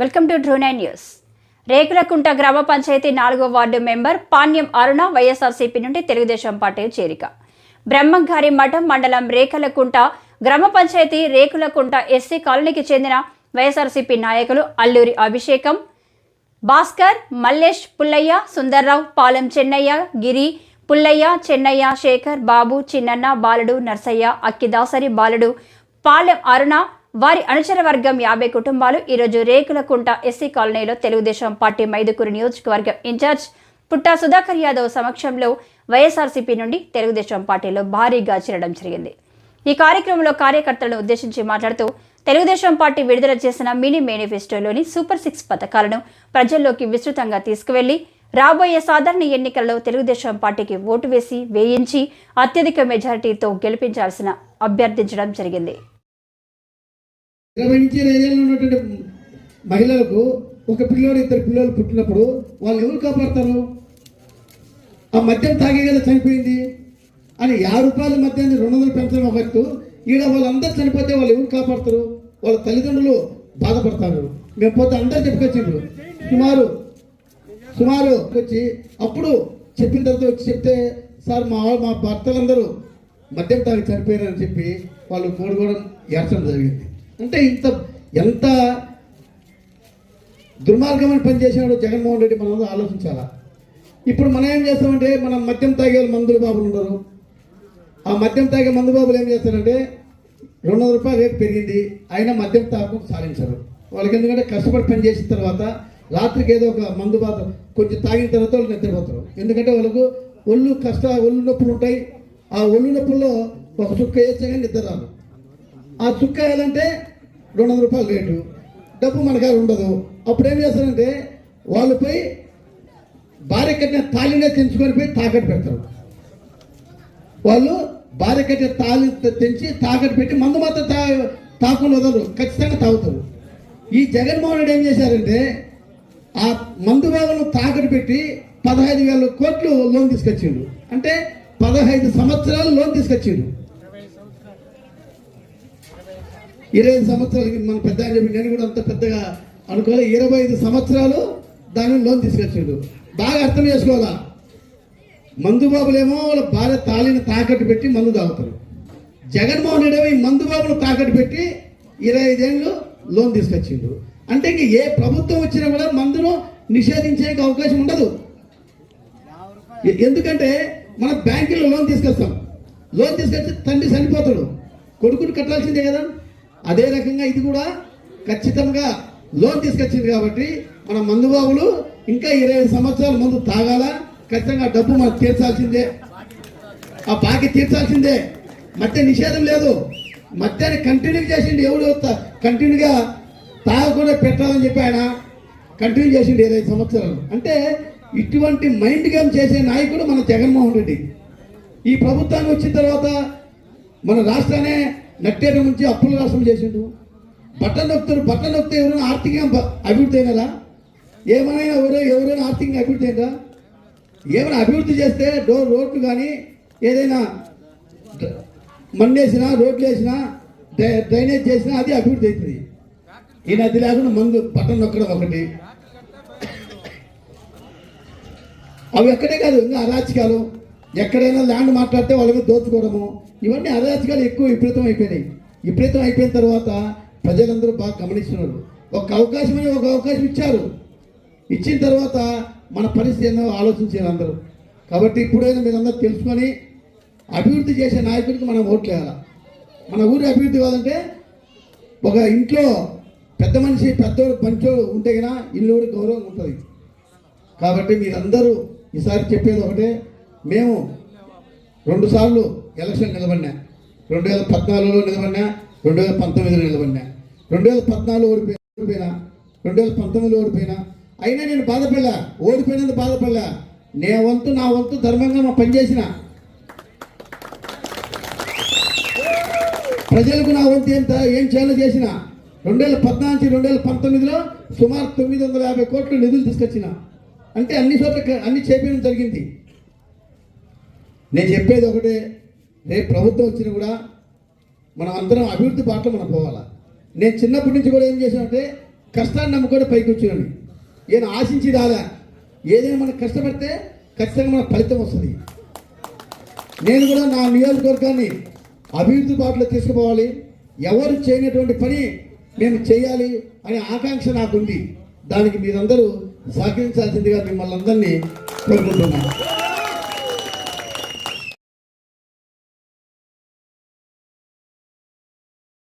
Welcome to Drew nine news. Rekulakunta గ్రామ పంచాయతీ నాలుగో ward member Panyam Aruna YSRCP నుండి Telugu Desam party చేరిక. బ్రహ్మంగారి మఠం మండలం రేకులకుంట గ్రామ పంచాయతీ రేకులకుంట ఎస్సీ కాలనీకి చెందిన వైఎస్ఆర్సీపీ నాయకులు అల్లూరి అభిషేకం భాస్కర్ మల్లేష్ పుల్లయ్య సుందర్రావు పాలెం చెన్నయ్య గిరి పుల్లయ్య చెన్నయ్య శేఖర్ బాబు చిన్నన్న బాలుడు నర్సయ్య అక్కిదాసరి బాలుడు పాలెం అరుణ వారి అనుచర వర్గం యాభై కుటుంబాలు. ఈరోజు రేకులకుంట ఎస్సీ కాలనీలో తెలుగుదేశం పార్టీ మైదుకూరు నియోజకవర్గం ఇన్ఛార్జ్ పుట్టా సుధాకర్ యాదవ్ సమక్షంలో వైఎస్ఆర్సీపీ నుండి తెలుగుదేశం పార్టీలో భారీగా చేరడం జరిగింది. ఈ కార్యక్రమంలో కార్యకర్తలను ఉద్దేశించి మాట్లాడుతూ తెలుగుదేశం పార్టీ విడుదల చేసిన మినీ మేనిఫెస్టోలోని సూపర్ సిక్స్ పథకాలను ప్రజల్లోకి విస్తృతంగా తీసుకువెళ్ళి రాబోయే సాధారణ ఎన్నికల్లో తెలుగుదేశం పార్టీకి ఓటు వేసి వేయించి అత్యధిక మెజారిటీతో గెలిపించాల్సిన అభ్యర్థించడం జరిగింది. ఇరవై నుంచి ఇరవై ఏళ్ళు ఉన్నటువంటి మహిళలకు ఒక పిల్లోడు ఇద్దరు పిల్లలు పుట్టినప్పుడు వాళ్ళు ఎవరు కాపాడతారు? ఆ మద్యం తాగే కదా చనిపోయింది. అని యాభై రూపాయల మద్యాన్ని రెండు వందలు పెంచడం ఒక ఎత్తు ఈడ వాళ్ళందరూ చనిపోతే వాళ్ళు ఎవరు కాపాడతారు? వాళ్ళ తల్లిదండ్రులు బాధపడతారు. మేము పోతే అందరూ చెప్పుకొచ్చిండ్రు. సుమారు సుమారు వచ్చి అప్పుడు చెప్పిన తర్వాత వచ్చి చెప్తే సార్ మా మా భర్తలందరూ మద్యం తాగి చనిపోయారని చెప్పి వాళ్ళు కోడుకోవడం ఏర్చడం జరిగింది. అంటే ఇంత ఎంత దుర్మార్గమైన పని చేసినాడు జగన్మోహన్ రెడ్డి మనం ఆలోచించాలా? ఇప్పుడు మనం ఏం చేస్తామంటే మనం మద్యం తాగే మందులు బాబులు ఉండరు ఆ మద్యం తాగే మందు బాబులు ఏం చేస్తారంటే రెండు వందల రూపాయలు రేటు పెరిగింది అయినా మద్యం తాగడం సాధించరు. వాళ్ళకి ఎందుకంటే కష్టపడి పని చేసిన తర్వాత రాత్రికి ఏదో ఒక మందు బాధ కొంచెం తాగిన తర్వాత వాళ్ళు నిద్రపోతారు. ఎందుకంటే వాళ్ళకు ఒళ్ళు కష్ట ఒళ్ళు నొప్పులు ఉంటాయి. ఆ ఒళ్ళు నొప్పుల్లో ఒక చుక్క వేస్తే కానీ నిద్ర రాదు. ఆ చుక్క వేయాలంటే రెండు వందల రూపాయలు రేటు. డబ్బు మన ఉండదు. అప్పుడు ఏం చేస్తారంటే వాళ్ళు పోయి భార్య కట్టిన తాళినే తెంచుకొని పోయి తాకట్టు పెడతారు. వాళ్ళు భార్య కట్టిన తాళి తెంచి తాకట్టు పెట్టి మందు మాత్రం తా తాకుండా వదలరు. ఖచ్చితంగా తాగుతారు. ఈ జగన్మోహన్ రెడ్డి ఏం చేశారంటే ఆ మందు వేలను తాకట్టు పెట్టి పదహైదు వేల కోట్లు లోన్ తీసుకొచ్చిండు. అంటే పదహైదు సంవత్సరాలు లోన్ తీసుకొచ్చిండు. ఇరవై ఐదు సంవత్సరాలకి మన పెద్ద చెప్పి నేను కూడా అంత పెద్దగా అనుకోలే. ఇరవై ఐదు సంవత్సరాలు దాని లోన్ తీసుకొచ్చిండు. బాగా అర్థం చేసుకోవాలా? మందుబాబులేమో వాళ్ళ భార్య తాళిని తాకట్టు పెట్టి మందు తాగుతారు. జగన్మోహన్ రెడ్డి ఏమో ఈ మందు తాకట్టు పెట్టి ఇరవై ఐదేళ్ళు లోన్ తీసుకొచ్చిండు. అంటే ఇంక ఏ ప్రభుత్వం వచ్చినా కూడా మందును నిషేధించే అవకాశం ఉండదు. ఎందుకంటే మన బ్యాంకులో లోన్ తీసుకొస్తాం. లోన్ తీసుకొచ్చి తండ్రి చనిపోతాడు. కొడుకుని కట్టాల్సిందే కదా. అదే రకంగా ఇది కూడా ఖచ్చితంగా లోన్ తీసుకొచ్చింది కాబట్టి మన మందు బాబులు ఇంకా ఇరవై సంవత్సరాల ముందు తాగాల? ఖచ్చితంగా డబ్బు మనం తీర్చాల్సిందే. ఆ బాకీ తీర్చాల్సిందే. మధ్య నిషేధం లేదు. మధ్యాన్ని కంటిన్యూ చేసిండు ఎవడు కంటిన్యూగా తాగకుండా పెట్టాలని చెప్పి ఆయన కంటిన్యూ చేసిండు ఇరవై సంవత్సరాలు. అంటే ఇటువంటి మైండ్ గేమ్ చేసే నాయకుడు మన జగన్మోహన్ రెడ్డి. ఈ ప్రభుత్వానికి వచ్చిన తర్వాత మన రాష్ట్రాన్ని నట్టేట నుంచి అప్పుల రాష్ట్రం చేసిండు. బట్టలు నొక్కుతారు బట్టలు నొక్కితే ఎవరైనా ఆర్థికంగా అభివృద్ధి అయినదా ఏమైనా ఎవరో ఎవరైనా ఆర్థికంగా అభివృద్ధి అయినదా ఏమైనా అభివృద్ధి చేస్తే డోర్ రోడ్లు కానీ ఏదైనా మన్నేసినా రోడ్లు వేసినా డ్రై- డ్రైనేజ్ చేసినా అది అభివృద్ధి అవుతుంది. ఈ నది లేకుండా మందు బట్టలు నొక్కడం ఒకటి. అవి ఎక్కడే కాదు ఇంకా అరాచకాలు. ఎక్కడైనా ల్యాండ్ మాట్లాడితే వాళ్ళ మీద దోచుకోవడము. ఇవన్నీ అరాచకాలు ఎక్కువ విపరీతం అయిపోయినాయి. విపరీతం అయిపోయిన తర్వాత ప్రజలందరూ బాగా గమనిస్తున్నారు. ఒక అవకాశం అని ఒక అవకాశం ఇచ్చారు. ఇచ్చిన తర్వాత మన పరిస్థితి ఏందో ఆలోచించారు అందరూ. కాబట్టి ఇప్పుడైనా మీరందరూ తెలుసుకొని అభివృద్ధి చేసే నాయకుడికి మనం ఓట్లు వేయాలి మన ఊరి అభివృద్ధి కావాలంటే ఒక ఇంట్లో పెద్ద మనిషి పెద్దోడు పంచోడు ఉంటే కన్నా ఇల్లు కూడా గౌరవం ఉంటుంది. కాబట్టి మీరందరూ ఈసారి చెప్పేది ఒకటే మేము రెండుసార్లు ఎలక్షన్ నిలబడినా. రెండు వేల పద్నాలుగులో నిలబడినా రెండు వేల పంతొమ్మిదిలో నిలబడినా. రెండు వేల పద్నాలుగు ఓడిపోయినా ఓడిపోయినా రెండు వేల పంతొమ్మిదిలో ఓడిపోయినా. అయినా నేను బాధపడలా ఓడిపోయినందుకు బాధపడలా. నే వంతు నా వంతు ధర్మంగా మా పనిచేసిన ప్రజలకు నా వంతు ఎంత ఏం చేయాలో చేసిన. రెండు వేల పద్నాలుగు రెండు వేల పంతొమ్మిదిలో సుమారు తొమ్మిది వందల యాభై కోట్లు నిధులు తీసుకొచ్చిన. అంటే అన్ని చోట్ల అన్ని చేపేయడం జరిగింది. నేను చెప్పేది ఒకటే రేపు ప్రభుత్వం వచ్చినా కూడా మనం అందరం అభివృద్ధి బాటలో మనం పోవాలా. నేను చిన్నప్పటి నుంచి కూడా ఏం చేశానంటే కష్టాన్ని నమ్ముకొని పైకి వచ్చినాడు నేను ఆశించి రాలే. ఏదైనా మనం కష్టపడితే ఖచ్చితంగా మన ఫలితం వస్తుంది. నేను కూడా నా నియోజకవర్గాన్ని అభివృద్ధి బాటలో తీసుకుపోవాలి. ఎవరు చేయనటువంటి పని మేము చేయాలి అనే ఆకాంక్ష నాకుంది. దానికి మీరందరూ సహకరించాల్సిందిగా మిమ్మల్ని అందరినీ కోరుకుంటున్నాను.